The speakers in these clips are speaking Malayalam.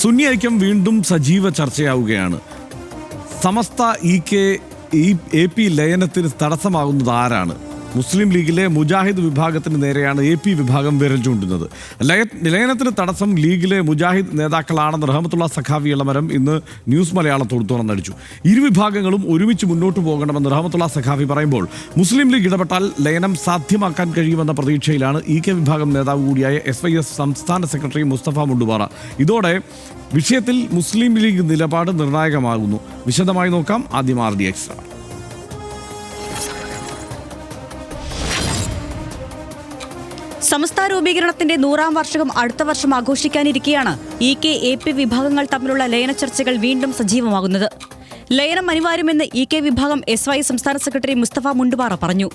സുന്നി ഐക്യം വീണ്ടും സജീവ ചർച്ചയാവുകയാണ്. സമസ്ത ഇ കെ ഈ എ പി ലയനത്തിന് തടസ്സമാകുന്നത് ആരാണ്? മുസ്ലിം ലീഗിലെ മുജാഹിദ് വിഭാഗത്തിന് നേരെയാണ് എ പി വിഭാഗം വിരൽ ചൂണ്ടുന്നത്. ലയ ലയനത്തിന് തടസ്സം ലീഗിലെ മുജാഹിദ് നേതാക്കളാണെന്ന് റഹമത്തുള്ള സഖാവി ഇളമരം ഇന്ന് ന്യൂസ് മലയാളത്തോട് തുറന്നടിച്ചു. ഇരു വിഭാഗങ്ങളും ഒരുമിച്ച് മുന്നോട്ട് പോകണമെന്ന് റഹമത്തുള്ള സഖാവി പറയുമ്പോൾ മുസ്ലിം ലീഗ് ഇടപെട്ടാൽ ലയനം സാധ്യമാക്കാൻ കഴിയുമെന്ന പ്രതീക്ഷയിലാണ് ഇ കെ വിഭാഗം നേതാവ് കൂടിയായ എസ് വൈ എസ് സംസ്ഥാന സെക്രട്ടറി മുസ്തഫ മുണ്ടുപാറ ഇതോടെ വിഷയത്തിൽ മുസ്ലിം ലീഗ് നിലപാട് നിർണായകമാകുന്നു. വിശദമായി നോക്കാം ആദ്യം ആർ ഡി എക്സ്ട്രാ സംസ്ഥാന രൂപീകരണത്തിന്റെ നൂറാം വാർഷികം അടുത്ത വർഷം ആഘോഷിക്കാനിരിക്കെയാണ് ഇ കെ എ പി വിഭാഗങ്ങൾ തമ്മിലുള്ള ലയന ചർച്ചകൾ വീണ്ടും സജീവമാകുന്നത്. ലയനം അനിവാര്യമെന്ന് ഇ കെ വിഭാഗം എസ് വൈ സംസ്ഥാന സെക്രട്ടറി മുസ്തഫ മുണ്ടുപാറ പറഞ്ഞു.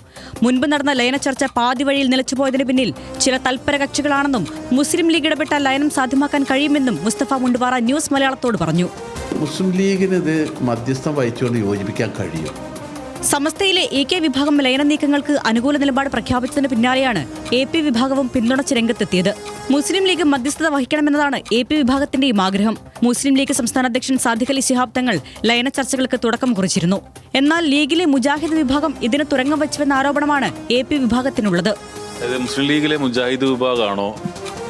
മുൻപ് നടന്ന ലയന ചർച്ച പാതി വഴിയിൽ നിലച്ചുപോയതിന് പിന്നിൽ ചില തൽപര കക്ഷികളാണെന്നും മുസ്ലിം ലീഗ് ഇടപെട്ട ലയനം സാധ്യമാക്കാൻ കഴിയുമെന്നും മുസ്തഫ മുണ്ടുപാറ ന്യൂസ് മലയാളത്തോട് പറഞ്ഞു. മുസ്ലിം ലീഗിന് ഇത് മധ്യസ്ഥം വഹിച്ചുകൊണ്ട് യോജിപ്പിക്കാൻ കഴിയും. സമസ്തയിലെ എ കെ വിഭാഗം ലയന നീക്കങ്ങൾക്ക് അനുകൂല നിലപാട് പ്രഖ്യാപിച്ചതിന് പിന്നാലെയാണ് എ പി വിഭാഗവും പിന്തുണച്ച് രംഗത്തെത്തിയത്. മുസ്ലിം ലീഗ് മധ്യസ്ഥത വഹിക്കണമെന്നതാണ് എ പി വിഭാഗത്തിന്റെയും ആഗ്രഹം. മുസ്ലിം ലീഗ് സംസ്ഥാന അധ്യക്ഷൻ സാദിഖ് അലി ശിഹാബ് തങ്ങൾ ലയന ചർച്ചകൾക്ക് തുടക്കം കുറിച്ചിരുന്നു. എന്നാൽ ലീഗിലെ മുജാഹിദ് വിഭാഗം ഇതിന് തുരങ്കം വെച്ചുവെന്ന ആരോപണമാണ് എ പി വിഭാഗത്തിനുള്ളത്. മുസ്ലിം ലീഗിലെ മുജാഹിദ് വിഭാഗമാണോ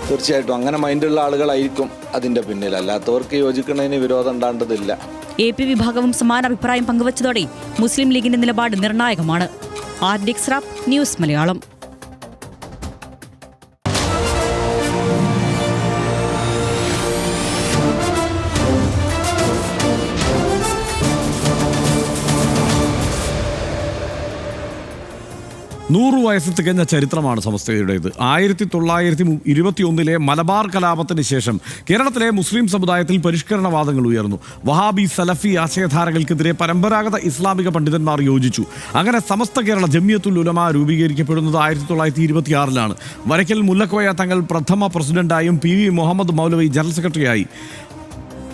തീർച്ചയായിട്ടും അങ്ങനെ മൈൻഡുള്ള ആളുകളായിരിക്കും അതിന്റെ പിന്നിൽ. അല്ലാത്തവർക്ക് യോജിക്കുന്നതിന് വിരോധം ഉണ്ടാകേണ്ടതില്ല എ പി വിഭാഗവും സമാന അഭിപ്രായം പങ്കുവച്ചതോടെ മുസ്ലിം ലീഗിന്റെ നിലപാട് നിർണായകമാണ്. R D news Malayalam. നൂറു വയസ്സ് തികഞ്ഞ ചരിത്രമാണ് സമസ്തയുടേത്. ആയിരത്തി തൊള്ളായിരത്തി ഇരുപത്തിയൊന്നിലെ മലബാർ കലാപത്തിന് ശേഷം കേരളത്തിലെ മുസ്ലിം സമുദായത്തിൽ പരിഷ്കരണവാദങ്ങൾ ഉയർന്നു. വഹാബി സലഫി ആശയധാരകൾക്കെതിരെ പരമ്പരാഗത ഇസ്ലാമിക പണ്ഡിതന്മാർ യോജിച്ചു. അങ്ങനെ സമസ്ത കേരള ജമിയത്തുൽ ഉലമ രൂപീകരിക്കപ്പെടുന്നത് ആയിരത്തി തൊള്ളായിരത്തി ഇരുപത്തിയാറിലാണ് വരയ്ക്കൽ മുല്ലക്കോയ തങ്ങൾ പ്രഥമ പ്രസിഡന്റായും P V Muhammad Maulavi general സെക്രട്ടറിയായി.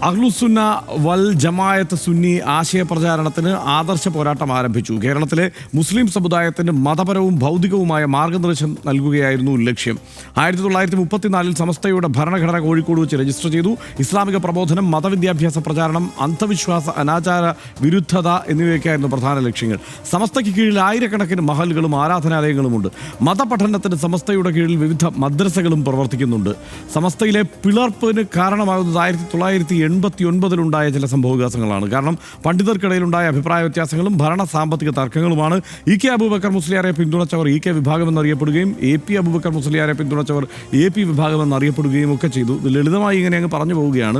അഹ്ലുസുന്ന വൽ ജമായത്ത് സുന്നി ആശയ പ്രചാരണത്തിന് ആദർശ പോരാട്ടം ആരംഭിച്ചു. കേരളത്തിലെ മുസ്ലിം സമുദായത്തിന് മതപരവും ഭൗതികവുമായ മാർഗനിർദ്ദേശം നൽകുകയായിരുന്നു ലക്ഷ്യം. ആയിരത്തി തൊള്ളായിരത്തി മുപ്പത്തിനാലിൽ സമസ്തയുടെ ഭരണഘടന കോഴിക്കോട് വെച്ച് രജിസ്റ്റർ ചെയ്തു. ഇസ്ലാമിക പ്രബോധനം മതവിദ്യാഭ്യാസ പ്രചാരണം അന്ധവിശ്വാസ അനാചാര വിരുദ്ധത എന്നിവയൊക്കെയായിരുന്നു പ്രധാന ലക്ഷ്യങ്ങൾ. സമസ്തയ്ക്ക് കീഴിൽ ആയിരക്കണക്കിന് മഹലുകളും ആരാധനാലയങ്ങളുമുണ്ട്. മതപഠനത്തിന് സമസ്തയുടെ കീഴിൽ വിവിധ മദ്രസകളും പ്രവർത്തിക്കുന്നുണ്ട്. സമസ്തയിലെ പിളർപ്പിന് കാരണമാകുന്നത് ആയിരത്തി തൊള്ളായിരത്തി എൺപത്തി ഒൻപതിലുണ്ടായ ചില സംഭവവികാസങ്ങളാണ് കാരണം പണ്ഡിതർക്കിടയിലുണ്ടായ അഭിപ്രായ വ്യത്യാസങ്ങളും ഭരണ സാമ്പത്തിക തർക്കങ്ങളുമാണ്. ഇ കെ അബൂബക്കർ മുസ്ലിയാരെ പിന്തുണച്ചവർ ഇ കെ വിഭാഗം എന്നറിയപ്പെടുകയും എ പി അബൂബക്കർ മുസ്ലിയാരെ പിന്തുണച്ചവർ എ പി വിഭാഗം എന്നറിയപ്പെടുകയും ഒക്കെ ചെയ്തു. ലളിതമായി ഇങ്ങനെ അങ്ങ് പറഞ്ഞു പോവുകയാണ്.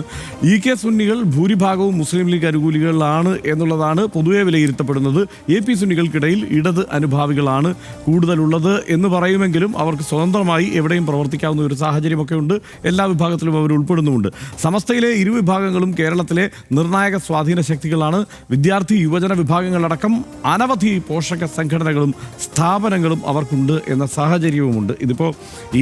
ഇ കെ സുന്നികൾ ഭൂരിഭാഗവും മുസ്ലിം ലീഗ് അനുകൂലികളാണ് എന്നുള്ളതാണ് പൊതുവെ വിലയിരുത്തപ്പെടുന്നത്. എ പി സുന്നികൾക്കിടയിൽ ഇടത് അനുഭാവികളാണ് കൂടുതലുള്ളത് എന്ന് പറയുമെങ്കിലും അവർക്ക് സ്വതന്ത്രമായി എവിടെയും പ്രവർത്തിക്കാവുന്ന ഒരു സാഹചര്യമൊക്കെ ഉണ്ട്. എല്ലാ വിഭാഗത്തിലും അവർ ഉൾപ്പെടുന്നുമുണ്ട്. സമസ്തയിലെ ഇരു വിഭാഗങ്ങളും കേരളത്തിലെ നിർണായക സ്വാധീന ശക്തികളാണ്. വിദ്യാർത്ഥി യുവജന വിഭാഗങ്ങളടക്കം അനവധി പോഷക സംഘടനകളും സ്ഥാപനങ്ങളും അവർക്കുണ്ട് എന്ന സാഹചര്യവുമുണ്ട്. ഇതിപ്പോൾ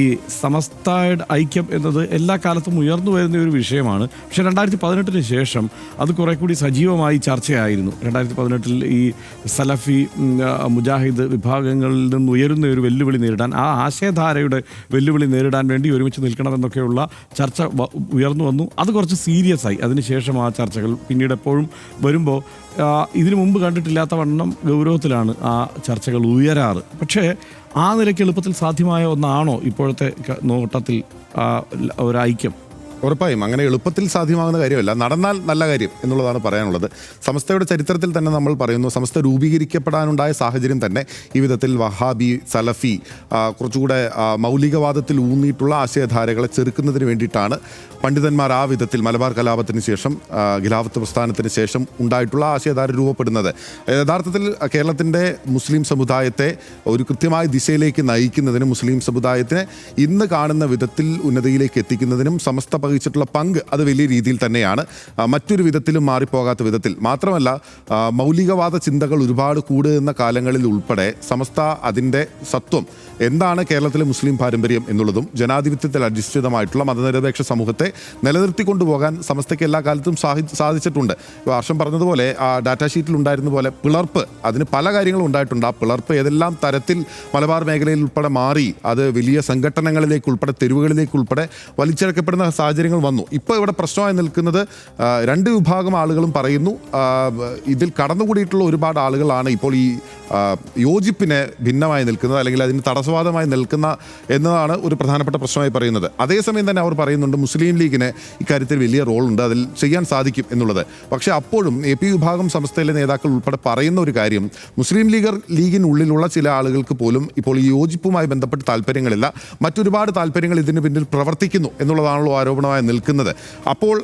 ഈ സമസ്തയുടെ ഐക്യം എന്നത് എല്ലാ കാലത്തും ഉയർന്നു വരുന്ന ഒരു വിഷയമാണ്. പക്ഷേ രണ്ടായിരത്തി പതിനെട്ടിന് ശേഷം അത് കുറെ കൂടി സജീവമായി ചർച്ചയായിരുന്നു. രണ്ടായിരത്തി പതിനെട്ടിൽ ഈ സലഫി മുജാഹിദ് വിഭാഗങ്ങളിൽ നിന്ന് ഉയരുന്ന ഒരു വെല്ലുവിളി നേരിടാൻ ആ ആശയധാരയുടെ വെല്ലുവിളി നേരിടാൻ വേണ്ടി ഒരുമിച്ച് നിൽക്കണമെന്നൊക്കെയുള്ള ചർച്ച ഉയർന്നു വന്നു. അത് കുറച്ച് സീരിയസ് അതിനുശേഷം ആ ചർച്ചകൾ പിന്നീട് എപ്പോഴും വരുമ്പോൾ ഇതിനു മുമ്പ് കണ്ടിട്ടില്ലാത്ത വണ്ണം ഗൗരവത്തിലാണ് ആ ചർച്ചകൾ ഉയരാറ്. പക്ഷേ ആ നിലയ്ക്ക് എളുപ്പത്തിൽ സാധ്യമായ ഒന്നാണോ ഇപ്പോഴത്തെ നോട്ടത്തിൽ ഒരു ഐക്യം ഉറപ്പായും അങ്ങനെ എളുപ്പത്തിൽ സാധ്യമാകുന്ന കാര്യമല്ല. നടന്നാൽ നല്ല കാര്യം എന്നുള്ളതാണ് പറയാനുള്ളത്. സംസ്ഥയുടെ ചരിത്രത്തിൽ തന്നെ നമ്മൾ പറയുന്നു സംസ്ഥ രൂപീകരിക്കപ്പെടാനുണ്ടായ സാഹചര്യം തന്നെ ഈ വിധത്തിൽ വഹാബി സലഫി കുറച്ചുകൂടെ മൗലികവാദത്തിൽ ഊന്നിയിട്ടുള്ള ആശയധാരകളെ ചെറുക്കുന്നതിന് വേണ്ടിയിട്ടാണ് പണ്ഡിതന്മാർ ആ വിധത്തിൽ മലബാർ കലാപത്തിന് ശേഷം ഖിലാഫത്ത് പ്രസ്ഥാനത്തിന് ശേഷം ഉണ്ടായിട്ടുള്ള ആശയധാര രൂപപ്പെടുന്നത്. യഥാർത്ഥത്തിൽ കേരളത്തിന്റെ മുസ്ലിം സമുദായത്തെ ഒരു കൃത്യമായ ദിശയിലേക്ക് നയിക്കുന്നതിനും മുസ്ലിം സമുദായത്തിനെ ഇന്ന് കാണുന്ന വിധത്തിൽ ഉന്നതിയിലേക്ക് എത്തിക്കുന്നതിനും സമസ്ത വഹിച്ചിട്ടുള്ള പങ്ക് അത് വലിയ രീതിയിൽ തന്നെയാണ്. മറ്റൊരു വിധത്തിലും മാറിപ്പോകാത്ത വിധത്തിൽ. മാത്രമല്ല മൗലികവാദ ചിന്തകൾ ഒരുപാട് കൂടുന്ന കാലങ്ങളിൽ ഉൾപ്പെടെ സമസ്ത അതിന്റെ സത്വം എന്താണ് കേരളത്തിലെ മുസ്ലിം പാരമ്പര്യം എന്നുള്ളതും ജനാധിപത്യത്തിൽ അധിഷ്ഠിതമായിട്ടുള്ള മതനിരപേക്ഷ സമൂഹത്തെ നിലനിർത്തിക്കൊണ്ടുപോകാൻ സമസ്തയ്ക്ക് എല്ലാ കാലത്തും സാഹി സാധിച്ചിട്ടുണ്ട്. വർഷം പറഞ്ഞതുപോലെ ആ ഡാറ്റാ ഷീറ്റിൽ ഉണ്ടായിരുന്ന പോലെ പിളർപ്പ് അതിന് പല കാര്യങ്ങളും ഉണ്ടായിട്ടുണ്ട്. ആ പിളർപ്പ് ഏതെല്ലാം തരത്തിൽ മലബാർ മേഖലയിൽ ഉൾപ്പെടെ മാറി അത് വലിയ സംഘടനകളിലേക്ക് ഉൾപ്പെടെ തെരുവുകളിലേക്ക് ഉൾപ്പെടെ വലിച്ചിഴക്കപ്പെടുന്ന സാഹചര്യം സാഹചര്യങ്ങൾ വന്നു. ഇപ്പോൾ ഇവിടെ പ്രശ്നമായി നിൽക്കുന്നത് രണ്ട് വിഭാഗം ആളുകളും പറയുന്നു ഇതിൽ കടന്നുകൂടിയിട്ടുള്ള ഒരുപാട് ആളുകളാണ് ഇപ്പോൾ ഈ യോജിപ്പിനെ ഭിന്നമായി നിൽക്കുന്നത് അല്ലെങ്കിൽ അതിന് തടസ്സവാദമായി നിൽക്കുന്ന എന്നതാണ് ഒരു പ്രധാനപ്പെട്ട പ്രശ്നമായി പറയുന്നത്. അതേസമയം തന്നെ അവർ പറയുന്നുണ്ട് മുസ്ലിം ലീഗിന് ഇക്കാര്യത്തിൽ വലിയ റോളുണ്ട് അതിൽ ചെയ്യാൻ സാധിക്കും എന്നുള്ളത്. പക്ഷേ അപ്പോഴും എ പി വിഭാഗം സംസ്ഥയിലെ നേതാക്കൾ ഉൾപ്പെടെ പറയുന്ന ഒരു കാര്യം മുസ്ലിം ലീഗർ ലീഗിനുള്ളിലുള്ള ചില ആളുകൾക്ക് പോലും ഇപ്പോൾ ഈ യോജിപ്പുമായി ബന്ധപ്പെട്ട് താല്പര്യങ്ങളില്ല. മറ്റൊരുപാട് താല്പര്യങ്ങൾ ഇതിന് പിന്നിൽ പ്രവർത്തിക്കുന്നു എന്നുള്ളതാണല്ലോ ആരോപണമായി നിൽക്കുന്നത്. അപ്പോൾ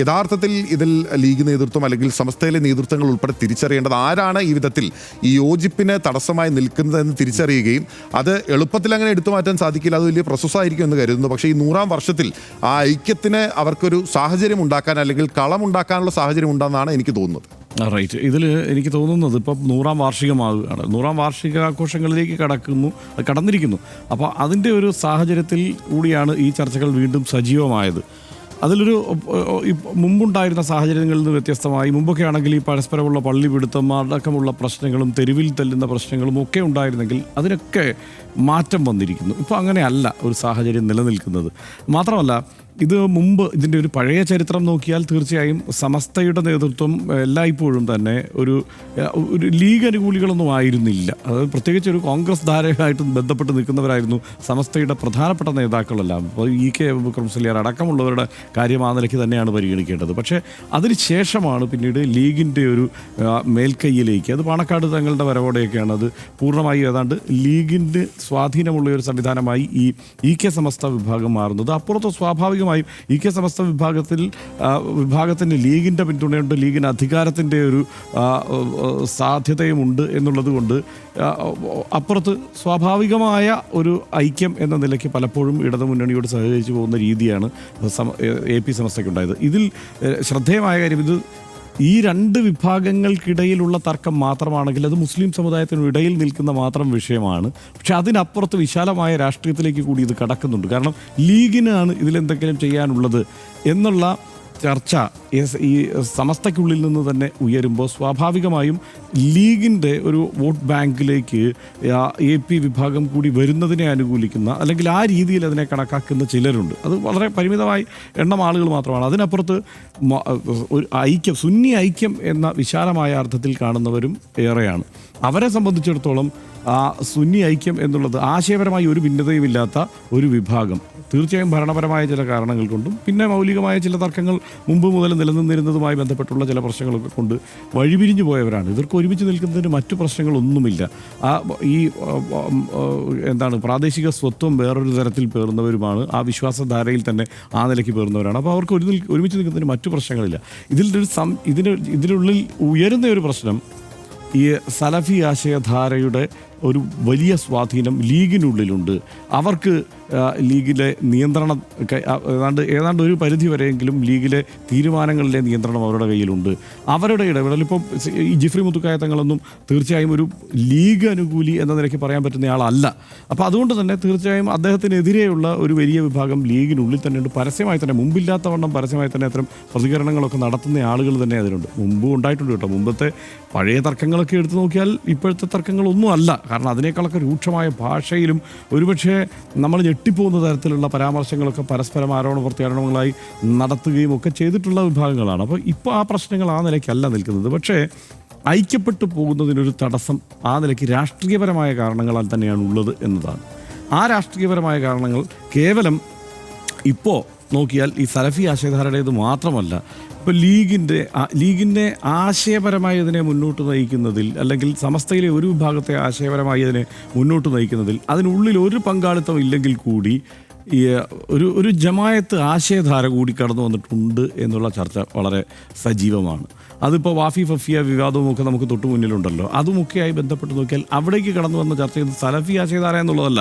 യഥാർത്ഥത്തിൽ ഇതിൽ ലീഗ് നേതൃത്വം അല്ലെങ്കിൽ സംസ്ഥയിലെ നേതൃത്വങ്ങൾ ഉൾപ്പെടെ തിരിച്ചറിയേണ്ടത് ആരാണ് ഈ വിധത്തിൽ ഈ യോജിപ്പിന് തടസ്സമായി നിൽക്കുന്നതെന്ന് തിരിച്ചറിയുകയും അത് എളുപ്പത്തിൽ അങ്ങനെ എടുത്തു മാറ്റാൻ സാധിക്കില്ല അത് വലിയ പ്രൊസസ്സായിരിക്കും എന്ന് കരുതുന്നു. പക്ഷേ ഈ നൂറാം വർഷത്തിൽ ആ ഐക്യത്തിന് അവർക്കൊരു സാഹചര്യം ഉണ്ടാക്കാൻ അല്ലെങ്കിൽ കളം ഉണ്ടാക്കാനുള്ള സാഹചര്യം ഉണ്ടെന്നാണ് എനിക്ക് തോന്നുന്നത്. റൈറ്റ് ഇതിൽ എനിക്ക് തോന്നുന്നത് ഇപ്പം നൂറാം വാർഷികമാകുകയാണ് നൂറാം വാർഷികാഘോഷങ്ങളിലേക്ക് കടക്കുന്നു കടന്നിരിക്കുന്നു. അപ്പോൾ അതിന്റെ ഒരു സാഹചര്യത്തിൽ കൂടിയാണ് ഈ ചർച്ചകൾ വീണ്ടും സജീവമായത്. അതിലൊരു മുമ്പുണ്ടായിരുന്ന സാഹചര്യങ്ങളിൽ നിന്ന് വ്യത്യസ്തമായി മുമ്പൊക്കെ ആണെങ്കിൽ ഈ പരസ്പരമുള്ള പള്ളി പിടുത്തം അടക്കമുള്ള പ്രശ്നങ്ങളും തെരുവിൽ തല്ലുന്ന പ്രശ്നങ്ങളും ഒക്കെ ഉണ്ടായിരുന്നെങ്കിൽ അതിനൊക്കെ മാറ്റം വന്നിരിക്കുന്നു. ഇപ്പോൾ അങ്ങനെയല്ല ഒരു സാഹചര്യം നിലനിൽക്കുന്നത്. മാത്രമല്ല ഇത് മുമ്പ് ഇതിന്റെ ഒരു പഴയ ചരിത്രം നോക്കിയാൽ തീർച്ചയായും സമസ്തയുടെ നേതൃത്വം എല്ലായ്പ്പോഴും തന്നെ ഒരു ഒരു ലീഗ് അനുകൂലികളൊന്നും ആയിരുന്നില്ല. അത് പ്രത്യേകിച്ച് ഒരു കോൺഗ്രസ് ധാരയുമായിട്ട് ബന്ധപ്പെട്ട് നിൽക്കുന്നവരായിരുന്നു സമസ്തയുടെ പ്രധാനപ്പെട്ട നേതാക്കളെല്ലാം. അപ്പോൾ ഇ കെ വിക്രംസലിയാർ അടക്കമുള്ളവരുടെ കാര്യം ആ നിലയ്ക്ക് തന്നെയാണ് പരിഗണിക്കേണ്ടത്. പക്ഷേ അതിന് ശേഷമാണ് പിന്നീട് ലീഗിന്റെ ഒരു മേൽക്കൈയിലേക്ക്. അത് പാണക്കാട് തങ്ങളുടെ വരവോടെയൊക്കെയാണ്. അത് പൂർണമായി ഏതാണ്ട് ലീഗിന്റെ സ്വാധീനമുള്ള ഒരു സംവിധാനമായി ഈ ഇ കെ സമസ്ത വിഭാഗം മാറുന്നത്. അപ്പുറത്ത് സ്വാഭാവികമായും ഇ കെ സമസ്ത വിഭാഗത്തിൽ വിഭാഗത്തിന്റെ ലീഗിന്റെ പിന്തുണയുണ്ട് ലീഗിന് അധികാരത്തിന്റെ ഒരു സാധ്യതയുമുണ്ട് എന്നുള്ളത് കൊണ്ട് അപ്പുറത്ത് സ്വാഭാവികമായ ഒരു ഐക്യം എന്ന നിലയ്ക്ക് പലപ്പോഴും ഇടതുമുന്നണിയോട് സഹകരിച്ചു പോകുന്ന രീതിയാണ് എ പി സമസ്തയ്ക്കുണ്ടായത്. ഇതിൽ ശ്രദ്ധേയമായ കാര്യം ഇത് ഈ രണ്ട് വിഭാഗങ്ങൾക്കിടയിലുള്ള തർക്കം മാത്രമാണെങ്കിൽ അത് മുസ്ലിം സമുദായത്തിനും ഇടയിൽ നിൽക്കുന്ന മാത്രം വിഷയമാണ്. പക്ഷെ അതിനപ്പുറത്ത് വിശാലമായ രാഷ്ട്രീയത്തിലേക്ക് കൂടി ഇത് കടക്കുന്നുണ്ട്. കാരണം ലീഗിനാണ് ഇതിലെന്തെങ്കിലും ചെയ്യാനുള്ളത് എന്നുള്ള ചർച്ച ഈ സമസ്തയ്ക്കുള്ളിൽ നിന്ന് തന്നെ ഉയരുമ്പോൾ സ്വാഭാവികമായും ലീഗിന്റെ ഒരു വോട്ട് ബാങ്കിലേക്ക് എ പി വിഭാഗം കൂടി വരുന്നതിനെ അനുകൂലിക്കുന്ന അല്ലെങ്കിൽ ആ രീതിയിൽ അതിനെ കണക്കാക്കുന്ന ചിലരുണ്ട്. അത് വളരെ പരിമിതമായി എണ്ണം ആളുകൾ മാത്രമാണ്. അതിനപ്പുറത്ത് ഒരു ഐക്യം സുന്നി ഐക്യം എന്ന വിശാലമായ അർത്ഥത്തിൽ കാണുന്നവരും ഏറെയാണ്. അവരെ സംബന്ധിച്ചിടത്തോളം സുന്നി ഐക്യം എന്നുള്ളത് ആശയപരമായി ഒരു ഭിന്നതയുമില്ലാത്ത ഒരു വിഭാഗം. തീർച്ചയായും ഭരണപരമായ ചില കാരണങ്ങൾ കൊണ്ടും പിന്നെ മൗലികമായ ചില തർക്കങ്ങൾ മുമ്പ് മുതൽ നിലനിന്നിരുന്നതുമായി ബന്ധപ്പെട്ടുള്ള ചില പ്രശ്നങ്ങളൊക്കെ കൊണ്ട് വഴിപിരിഞ്ഞു പോയവരാണ്. ഇവർക്ക് ഒരുമിച്ച് നിൽക്കുന്നതിന് മറ്റു പ്രശ്നങ്ങളൊന്നുമില്ല. ആ ഈ എന്താണ് പ്രാദേശിക സ്വത്വം വേറൊരു തരത്തിൽ പേറുന്നവരുമാണ്. ആ വിശ്വാസധാരയിൽ തന്നെ ആ നിലയ്ക്ക് പേറുന്നവരാണ്. അപ്പോൾ അവർക്ക് ഒരു ഒരുമിച്ച് നിൽക്കുന്നതിന് മറ്റു പ്രശ്നങ്ങളില്ല. ഇതിൽ ഒരു സം ഇതിന് ഇതിനുള്ളിൽ ഉയരുന്ന ഒരു പ്രശ്നം ഈ സലഫി ആശയധാരയുടെ ഒരു വലിയ സ്വാധീനം ലീഗിനുള്ളിലുണ്ട്. അവർക്ക് ലീഗിലെ നിയന്ത്രണം ഏതാണ്ട് ഏതാണ്ട് ഒരു പരിധി വരെയെങ്കിലും ലീഗിലെ തീരുമാനങ്ങളിലെ നിയന്ത്രണം അവരുടെ കയ്യിലുണ്ട്. അവരുടെ ഇടപെടൽ ഇപ്പം ഈ ജിഫ്രി മുത്തുക്കായ തങ്ങളൊന്നും തീർച്ചയായും ഒരു ലീഗ് അനുകൂലി എന്ന നിലയ്ക്ക് പറയാൻ പറ്റുന്ന ആളല്ല. അപ്പോൾ അതുകൊണ്ട് തന്നെ തീർച്ചയായും അദ്ദേഹത്തിനെതിരെയുള്ള ഒരു വലിയ വിഭാഗം ലീഗിനുള്ളിൽ തന്നെ ഉണ്ട്. പരസ്യമായി തന്നെ മുമ്പില്ലാത്തവണ്ണം പരസ്യമായി തന്നെ അത്തരം പ്രതികരണങ്ങളൊക്കെ നടത്തുന്ന ആളുകൾ തന്നെ അതിലുണ്ട്. മുമ്പും ഉണ്ടായിട്ടുണ്ട് കേട്ടോ. മുമ്പത്തെ പഴയ തർക്കങ്ങളൊക്കെ എടുത്തു നോക്കിയാൽ ഇപ്പോഴത്തെ തർക്കങ്ങളൊന്നും അല്ല കാരണം അതിനേക്കാളൊക്കെ രൂക്ഷമായ ഭാഷയിലും ഒരുപക്ഷെ നമ്മൾ ഞെട്ടിപ്പോകുന്ന തരത്തിലുള്ള പരാമർശങ്ങളൊക്കെ പരസ്പരം ആരോപണ പ്രത്യാരോപണങ്ങളായി നടത്തുകയും ഒക്കെ ചെയ്തിട്ടുള്ള വിഭാഗങ്ങളാണ്. അപ്പോൾ ഇപ്പോൾ ആ പ്രശ്നങ്ങൾ ആ നിലയ്ക്കല്ല നിൽക്കുന്നത്. പക്ഷേ ഐക്യപ്പെട്ടു പോകുന്നതിനൊരു തടസ്സം ആ നിലയ്ക്ക് രാഷ്ട്രീയപരമായ കാരണങ്ങളാൽ തന്നെയാണ് ഉള്ളത് എന്നതാണ്. ആ രാഷ്ട്രീയപരമായ കാരണങ്ങൾ കേവലം ഇപ്പോൾ നോക്കിയാൽ ഈ സലഫി ആശയധാരയുടേത് മാത്രമല്ല ഇപ്പോൾ ലീഗിന്റെ ലീഗിന്റെ ആശയപരമായി ഇതിനെ മുന്നോട്ട് നയിക്കുന്നതിൽ അല്ലെങ്കിൽ സമസ്തയിലെ ഒരു വിഭാഗത്തെ ആശയപരമായി ഇതിനെ മുന്നോട്ട് നയിക്കുന്നതിൽ അതിനുള്ളിൽ ഒരു പങ്കാളിത്തം ഇല്ലെങ്കിൽ കൂടി ഈ ഒരു ഒരു ജമായത്ത് ആശയധാര കൂടി കടന്നു വന്നിട്ടുണ്ട് എന്നുള്ള ചർച്ച വളരെ സജീവമാണ്. അതിപ്പോൾ വാഫി ഫഫിയ വിവാദവും ഒക്കെ നമുക്ക് തൊട്ടു മുന്നിലുണ്ടല്ലോ. അതുമൊക്കെയായി ബന്ധപ്പെട്ട് നോക്കിയാൽ അവിടേക്ക് കടന്നു വന്ന ചർച്ച ഇത് സലഫി ആശയധാര എന്നുള്ളതല്ല.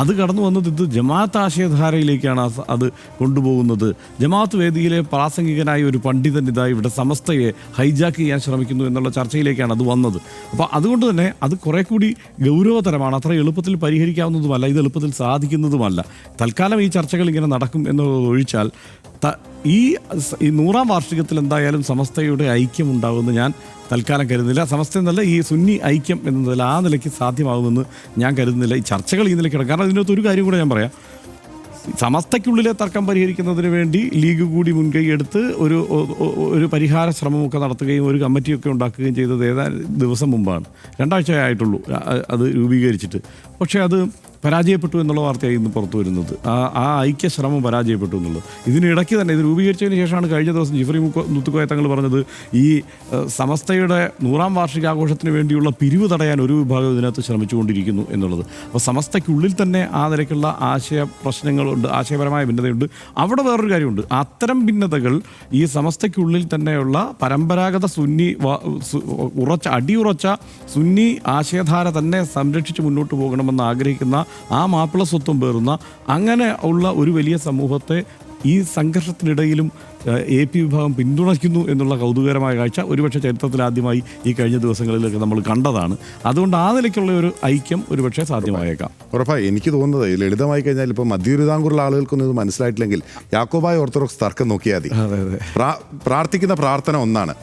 അത് കടന്നു വന്നത് ഇത് ജമാഅത്ത് ആശയധാരയിലേക്കാണ് അത് കൊണ്ടുപോകുന്നത്. ജമാഅത്ത് വേദിയിലെ പ്രാസംഗികനായ ഒരു പണ്ഡിതൻ ഇതായി ഇവിടെ സമസ്തയെ ഹൈജാക്ക് ചെയ്യാൻ ശ്രമിക്കുന്നു എന്നുള്ള ചർച്ചയിലേക്കാണ് അത് വന്നത്. അപ്പോൾ അതുകൊണ്ട് തന്നെ അത് കുറെ കൂടി ഗൗരവതരമാണ്. അത്ര എളുപ്പത്തിൽ പരിഹരിക്കാവുന്നതുമല്ല ഇത് എളുപ്പത്തിൽ സാധിക്കുന്നതുമല്ല. തൽക്കാലം ഈ ചർച്ചകൾ ഇങ്ങനെ നടക്കും എന്നുള്ളത് ഒഴിച്ചാൽ ഈ ഈ നൂറാം വാർഷികത്തിൽ എന്തായാലും സമസ്തയുടെ ഐക്യം ഉണ്ടാകുമെന്ന് ഞാൻ തൽക്കാലം കരുതുന്നില്ല. സമസ്ത എന്നല്ല ഈ സുന്നി ഐക്യം എന്നതിൽ ആ നിലയ്ക്ക് സാധ്യമാകുമെന്ന് ഞാൻ കരുതുന്നില്ല. ഈ ചർച്ചകൾ ഈ നിലയ്ക്ക് കാരണം ഇതിനകത്ത് ഒരു കാര്യം കൂടെ ഞാൻ പറയാം. സമസ്തയ്ക്കുള്ളിലെ തർക്കം പരിഹരിക്കുന്നതിന് വേണ്ടി ലീഗ് കൂടി മുൻകൈ എടുത്ത് ഒരു ഒരു പരിഹാര ശ്രമമൊക്കെ നടത്തുകയും ഒരു കമ്മിറ്റിയൊക്കെ ഉണ്ടാക്കുകയും ചെയ്തത് ഏതാ ദിവസം മുമ്പാണ്. രണ്ടാഴ്ച ആയിട്ടുള്ളൂ അത് രൂപീകരിച്ചിട്ട്. പക്ഷേ അത് പരാജയപ്പെട്ടു എന്നുള്ള വാർത്തയായി ഇന്ന് പുറത്തു വരുന്നത്. ആ ആ ഐക്യ ശ്രമം പരാജയപ്പെട്ടു എന്നുള്ളത്. ഇതിനിടയ്ക്ക് തന്നെ ഇത് രൂപീകരിച്ചതിന് ശേഷമാണ് കഴിഞ്ഞ ദിവസം ജിഫ്രി മുത്തുക്കോയ തങ്ങൾ പറഞ്ഞത് ഈ സമസ്തയുടെ നൂറാം വാർഷികാഘോഷത്തിന് വേണ്ടിയുള്ള പിരിവ് തടയാൻ ഒരു വിഭാഗം ഇതിനകത്ത് ശ്രമിച്ചുകൊണ്ടിരിക്കുന്നു എന്നുള്ളത്. അപ്പോൾ സമസ്തയ്ക്കുള്ളിൽ തന്നെ ആ നിലയ്ക്കുള്ള ആശയ പ്രശ്നങ്ങളുണ്ട് ആശയപരമായ ഭിന്നതയുണ്ട്. അവിടെ വേറൊരു കാര്യമുണ്ട്. അത്തരം ഭിന്നതകൾ ഈ സമസ്തയ്ക്കുള്ളിൽ തന്നെയുള്ള പരമ്പരാഗത സുന്നി ഉറച്ച അടിയുറച്ച സുന്നി ആശയധാര തന്നെ സംരക്ഷിച്ച് മുന്നോട്ട് പോകണമെന്ന് ആഗ്രഹിക്കുന്ന ആ മാപ്പിള സ്വത്വം പേറുന്ന അങ്ങനെ ഉള്ള ഒരു വലിയ സമൂഹത്തെ ഈ സംഘർഷത്തിനിടയിലും എ പി വിഭാഗം പിന്തുണയ്ക്കുന്നു എന്നുള്ള കൗതുകകരമായ കാഴ്ച ഒരുപക്ഷെ ചരിത്രത്തിൽ ആദ്യമായി ഈ കഴിഞ്ഞ ദിവസങ്ങളിലൊക്കെ നമ്മൾ കണ്ടതാണ്. അതുകൊണ്ട് ആ നിലയ്ക്കുള്ള ഒരു ഐക്യം ഒരുപക്ഷെ സാധ്യമായേക്കാം. ഉറപ്പായി എനിക്ക് തോന്നുന്നത് ലളിതമായി കഴിഞ്ഞാൽ ഇപ്പോൾ മധ്യതിരുവിതാംകൂറിലെ ആളുകൾക്കൊന്നും ഇത് മനസ്സിലായിട്ടില്ലെങ്കിൽ യാക്കോബായ ഓർത്തഡോക്സ് തർക്കം നോക്കിയാൽ മതി പ്രാർത്ഥിക്കുന്ന പ്രാർത്ഥന ഒന്നാണ്.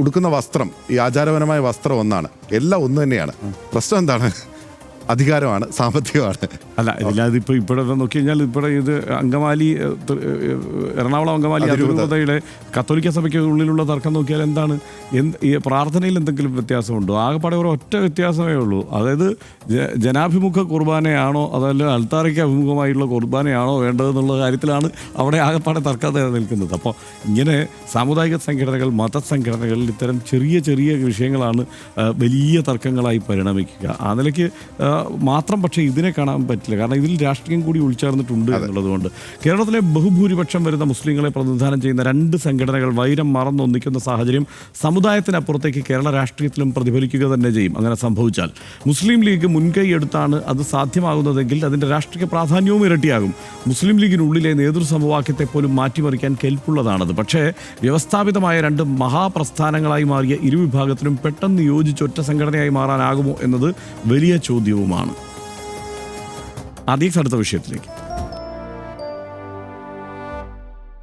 ഉടുക്കുന്ന വസ്ത്രം ഈ ആചാരപരമായ വസ്ത്രം ഒന്നാണ്. എല്ലാം ഒന്ന് തന്നെയാണ്. പ്രശ്നം എന്താണ്? അധികാരമാണ് സാമ്പത്തികമാണ്. അല്ല ഇതിലത് ഇപ്പോൾ ഇവിടെ നോക്കി കഴിഞ്ഞാൽ ഇവിടെ ഇത് അങ്കമാലി എറണാകുളം അങ്കമാലി അതിരൂപത. അതിരൂപതയുടെ കത്തോലിക്ക സഭയ്ക്ക് ഉള്ളിലുള്ള തർക്കം നോക്കിയാൽ എന്താണ്? എന്ത് ഈ പ്രാർത്ഥനയിൽ എന്തെങ്കിലും വ്യത്യാസമുണ്ടോ? ആകെപ്പാടെ ഒരു ഒറ്റ വ്യത്യാസമേ ഉള്ളൂ. അതായത് ജനാഭിമുഖ കുർബാനയാണോ അതല്ല അൽത്താറയ്ക്ക് അഭിമുഖമായിട്ടുള്ള കുർബാനയാണോ വേണ്ടതെന്നുള്ള കാര്യത്തിലാണ് അവിടെ ആകെപ്പാടെ തർക്കം നിലനിൽക്കുന്നത്. അപ്പോൾ ഇങ്ങനെ സാമുദായിക സംഘടനകൾ മതസംഘടനകൾ ഇത്തരം ചെറിയ ചെറിയ വിഷയങ്ങളാണ് വലിയ തർക്കങ്ങളായി പരിണമിക്കുക. ആ നിലയ്ക്ക് മാത്രം പക്ഷേ ഇതിനെ കാണാൻ പറ്റില്ല. കാരണം ഇതിൽ രാഷ്ട്രീയം കൂടി ഉൾച്ചേർന്നിട്ടുണ്ട് എന്നുള്ളതുകൊണ്ട്. കേരളത്തിലെ ബഹുഭൂരിപക്ഷം വരുന്ന മുസ്ലിങ്ങളെ പ്രതിനിധാനം ചെയ്യുന്ന രണ്ട് സംഘടനകൾ വൈരം മറന്നൊന്നിക്കുന്ന സാഹചര്യം സമുദായത്തിനപ്പുറത്തേക്ക് കേരള രാഷ്ട്രീയത്തിലും പ്രതിഫലിക്കുക തന്നെ ചെയ്യും. അങ്ങനെ സംഭവിച്ചാൽ മുസ്ലിം ലീഗ് മുൻകൈ എടുത്താണ് അത് സാധ്യമാകുന്നതെങ്കിൽ അതിന്റെ രാഷ്ട്രീയ പ്രാധാന്യവും ഇരട്ടിയാകും. മുസ്ലിം ലീഗിനുള്ളിലെ നേതൃസമവാക്യത്തെ പോലും മാറ്റിമറിക്കാൻ കെൽപ്പുള്ളതാണത്. പക്ഷേ വ്യവസ്ഥാപിതമായ രണ്ട് മഹാപ്രസ്ഥാനങ്ങളായി മാറിയ ഇരുവിഭാഗത്തിനും പെട്ടെന്ന് യോജിച്ച് ഒറ്റ സംഘടനയായി മാറാനാകുമോ എന്നത് വലിയ അതീസ് അടുത്ത വിഷയത്തിലേക്ക്.